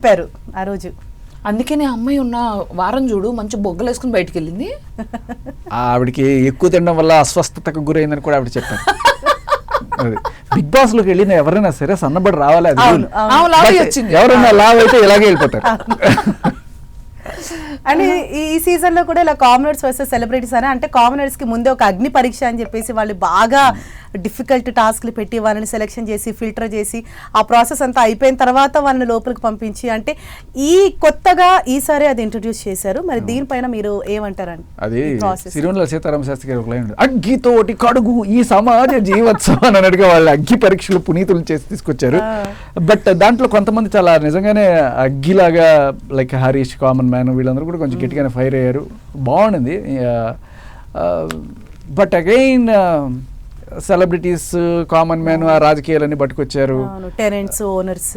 చెప్పారు ఆ రోజు. అందుకనే అమ్మాయి ఉన్న వారం చూడు మంచి బొగ్గలు వేసుకుని బయటికి వెళ్ళింది ఆవిడకి ఎక్కువ తినడం వల్ల అస్వస్థతకు గురైందని కూడా ఆవిడ చెప్పారు. అది. బిగ్ బాస్లోకి వెళ్ళిన ఎవరైనా సరే సన్నబడి రావాలి అది. ఎవరైనా లావ్ అయితే ఇలాగే వెళ్ళిపోతారు. అండ్ ఈ ఈ సీజన్లో కూడా ఇలా కామనర్స్ వర్సెస్ సెలబ్రిటీస్ అని అంటే కామనర్స్కి ముందే ఒక అగ్ని పరీక్ష అని చెప్పేసి వాళ్ళు బాగా డిఫికల్ట్ టాస్క్లు పెట్టి వాళ్ళని సెలెక్షన్ చేసి ఫిల్టర్ చేసి ఆ ప్రాసెస్ అంతా అయిపోయిన తర్వాత వాళ్ళని లోపలికి పంపించి అంటే ఈ కొత్తగా ఈసారి అది ఇంట్రడ్యూస్ చేశారు. మరి దీనిపైన మీరు ఏమంటారండి అది ఈ process. సిరివెన్నెల సీతారామ శాస్త్రి గారు ఒక లైన్ ఉంది. అగ్గితోటి కడుగు ఈ సమాజ జీవోత్సవం అని అన్నట్టుగా వాళ్ళు అగ్గి పరీక్షలు పునీతులు చేసి తీసుకొచ్చారు. బట్ దాంట్లో కొంతమంది చాలా నిజంగానే అగ్గిలాగా లైక్ హరీష్ కామన్ మ్యాన్ వీళ్ళందరూ కూడా కొంచెం గట్టిగానే ఫైర్ అయ్యారు. బాగుండింది. But again celebrities common man ఆ రాజకీయాలన్నీ పట్టుకొచ్చారు. Tenants owners.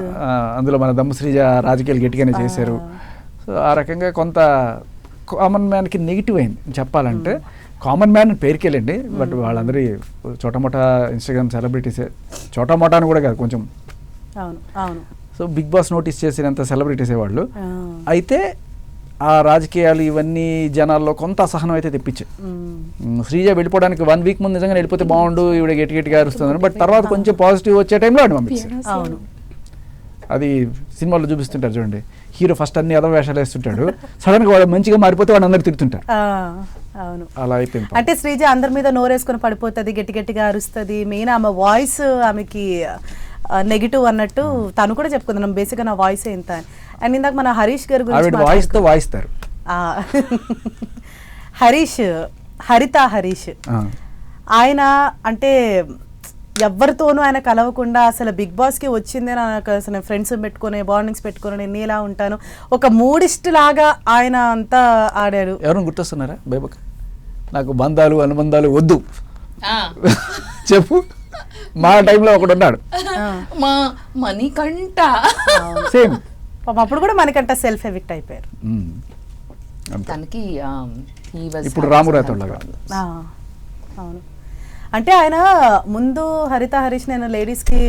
అందులో మన దమ్ముశ్రీజ రాజకీయాలు గట్టిగానే చేశారు. సో ఆ రకంగా కొంత కామన్ మ్యాన్కి నెగిటివ్ అయింది. చెప్పాలంటే కామన్ మ్యాన్ పేరుకెళ్ళండి. బట్ వాళ్ళందరి చోటమోటా ఇన్స్టాగ్రామ్ సెలబ్రిటీసే చోటమోటా అని కూడా కాదు కొంచెం. అవును అవును. సో బిగ్ బాస్ నోటీస్ చేసినంత సెలబ్రిటీసే వాళ్ళు. అయితే ఆ రాజకీయాలు ఇవన్నీ జనాల్లో కొంత అసహనం అయితే తెప్పించాయి. శ్రీజ వెళ్ళిపోవడానికి వన్ వీక్ ముందు నిజంగా వెళ్ళిపోతే బాగుండు ఈవిడ గట్టి గట్టిగా అరుస్తుందని. బట్ తర్వాత కొంచెం పాజిటివ్ వచ్చే టైంలో ఆడు పంపించారు. అవును. అది సినిమాలో చూపిస్తుంటారు చూడండి. హీరో ఫస్ట్ అన్ని అదవ వేషాలు వేస్తుంటాడు. సడన్గా వాడు మంచిగా మారిపోతే వాడు అందరు తిడుతుంటారు ఆ, అవును. అలా అయిపోయింది అంటే శ్రీజ అందరి మీద నోరేసుకొని పడిపోతుంది గట్టి గట్టిగా అరుస్తుంది. మెయిన్ ఆమె వాయిస్ ఆమెకి నెగిటివ్ అన్నట్టు తను కూడా చెప్పుకుంది బేసిక్గా నా వాయిస్ అని. అండ్ ఇందాక మన హరీష్ గారి గురించి వాయిస్తో వాయిస్తారు. ఆ, హరీష్ హరిత హరీష్. ఆయన అంటే ఎవరితోనూ ఆయన కలవకుండా అసలు బిగ్ బాస్కి వచ్చిందే నాకు అసలు ఫ్రెండ్స్ పెట్టుకొని బాండింగ్స్ పెట్టుకొని నేను ఇలా ఉంటాను. ఒక మూడిస్ట్ లాగా ఆయన అంతా ఆడారు ఎవరైనా గుర్తొస్తున్నారా? బైబక్ నాకు బంధాలు అనుబంధాలు వద్దు. చెప్పు. మా టైంలో ఒకడు ఉన్నాడు. మా మణికంఠ. సేమ్ పాపం అప్పుడు కూడా మనకంట సెల్ఫ్ ఎవిక్ట్ అయిపోయారు తనకి ఇప్పుడు having రామురాతో some లాగా. problems. ఆ, అవును అంటే ఆయన ముందు హరిత హరీష్ నేను లేడీస్కి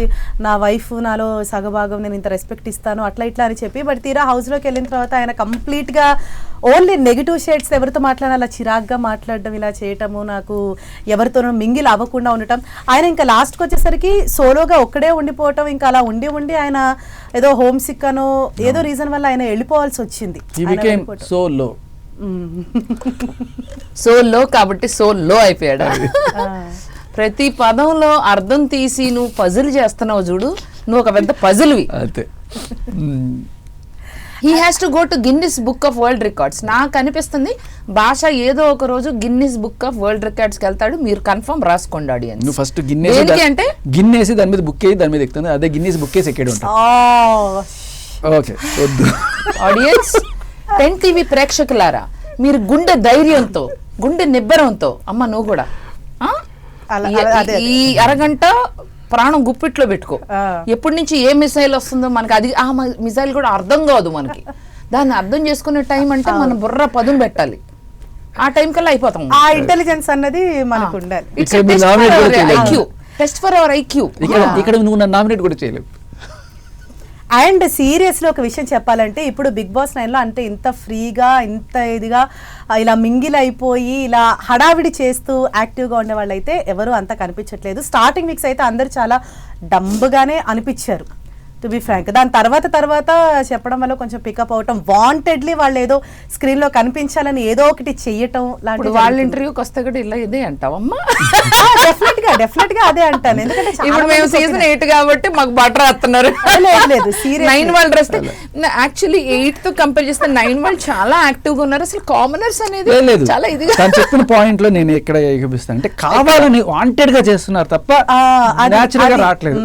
నా వైఫ్ నాలో సగభాగం నేను ఇంత రెస్పెక్ట్ ఇస్తాను అట్లా ఇట్లా అని చెప్పి బట్ తీరా హౌస్లోకి వెళ్ళిన తర్వాత ఆయన కంప్లీట్గా ఓన్లీ నెగిటివ్ షేడ్స్ ఎవరితో మాట్లాడాలి అలా చిరాగ్గా మాట్లాడడం ఇలా చేయటము నాకు ఎవరితోనూ మింగిల్ అవ్వకుండా ఉండటం. ఆయన ఇంకా లాస్ట్కి వచ్చేసరికి సోలోగా ఒక్కడే ఉండిపోవటం ఇంకా అలా ఉండి ఉండి ఆయన ఏదో హోమ్ సిక్ అనో ఏదో రీజన్ వల్ల ఆయన వెళ్ళిపోవాల్సి వచ్చింది. హీ ఆయన బికేమ్ వెళ్ళిపోవటం. సో లో మ్మ్. సో లో కాబట్టి సో లో అయిపోయాడు ప్రతి పదంలో అర్థం తీసి నువ్వు పజిల్ చేస్తున్నావు చూడు. నువ్వు ఒక పెద్ద పజిల్వి అంతే. He has to go to Guinness Book of World Records నాకు అనిపిస్తుంది భాష ఏదో ఒక రోజు గిన్నిస్ బుక్ ఆఫ్ వరల్డ్ రికార్డ్స్కి వెళ్తాడు. మీరు కన్ఫర్మ్ రాసుకోండి audience. నువ్వు ఫస్ట్ గిన్నెసి అంటే? గిన్నెసి దాని మీద బుక్ అయ్యి దాని మీద ఎక్కుతుంది. అదే గిన్నెసి బుక్ వేసి ఎక్కేడు ఓకే వద్దు. ఆడియన్స్ పెన్ టీవీ ప్రేక్షకులారా మీరు గుండె ధైర్యంతో గుండె నిబ్బరంతో అమ్మ నువ్వు కూడా. ఈ- అరగంట ప్రాణం గుప్పిట్లో పెట్టుకో. ఎప్పటి నుంచి ఏ మిసైల్ వస్తుందో మనకి అది ఆ మిసైల్ కూడా అర్థం కాదు మనకి. దాన్ని అర్థం చేసుకునే టైం అంటే మన బుర్ర పదును పెట్టాలి. ఆ టైం కల్లా అయిపోతాం. ఆ ఇంటెలిజెన్స్ అన్నది మనకు ఉండాలి చేయలేదు. IQ test for our IQ ఇక్కడ ఇక్కడ నువ్వు నన్ను నామినేట్ కూడా చేయలేవు. అండ్ సీరియస్లో ఒక విషయం చెప్పాలంటే ఇప్పుడు బిగ్ బాస్ నైన్లో అంటే ఇంత ఫ్రీగా ఇంత ఇదిగా ఇలా మింగిల్ అయిపోయి ఇలా హడావిడి చేస్తూ యాక్టివ్గా ఉండే వాళ్ళైతే ఎవరు అంత కనిపించట్లేదు. స్టార్టింగ్ వీక్స్ అయితే అందరు చాలా డంబ్గానే అనిపించారు. టు బి ఫ్రాంక్ దాని తర్వాత తర్వాత చెప్పడం వల్ల కొంచెం పికప్ అవటం వాంటెడ్లీ వాళ్ళు ఏదో స్క్రీన్లో కనిపించాలని ఏదో ఒకటి చెయ్యటం ఇప్పుడు వాళ్ళ ఇంటర్వ్యూకి వస్తే కూడా ఇలా ఇదే అంటావమ్మా డెఫినెట్గా డెఫినెట్గా అదే అంటాను. ఎందుకంటే ఇప్పుడు మేము సీజన్ ఎయిట్ కాబట్టి మాకు బటర్ వస్తున్నారు. లేదు, లేదు, seriously. నైన్ వాళ్ళు డ్రెస్ యాక్చువల్లీ ఎయిట్తో కంపేర్ చేస్తే నైన్ వాళ్ళు చాలా యాక్టివ్గా ఉన్నారు. అసలు కామనర్స్ అనేది లేదు, చాలా ఇదిగా తను చెప్పిన పాయింట్లో నేను ఎక్కడ ఏకపిస్తాను అంటే కావాలని వాంటెడ్గా చేస్తున్నారు తప్ప న్యాచురల్గా రావట్లేదు.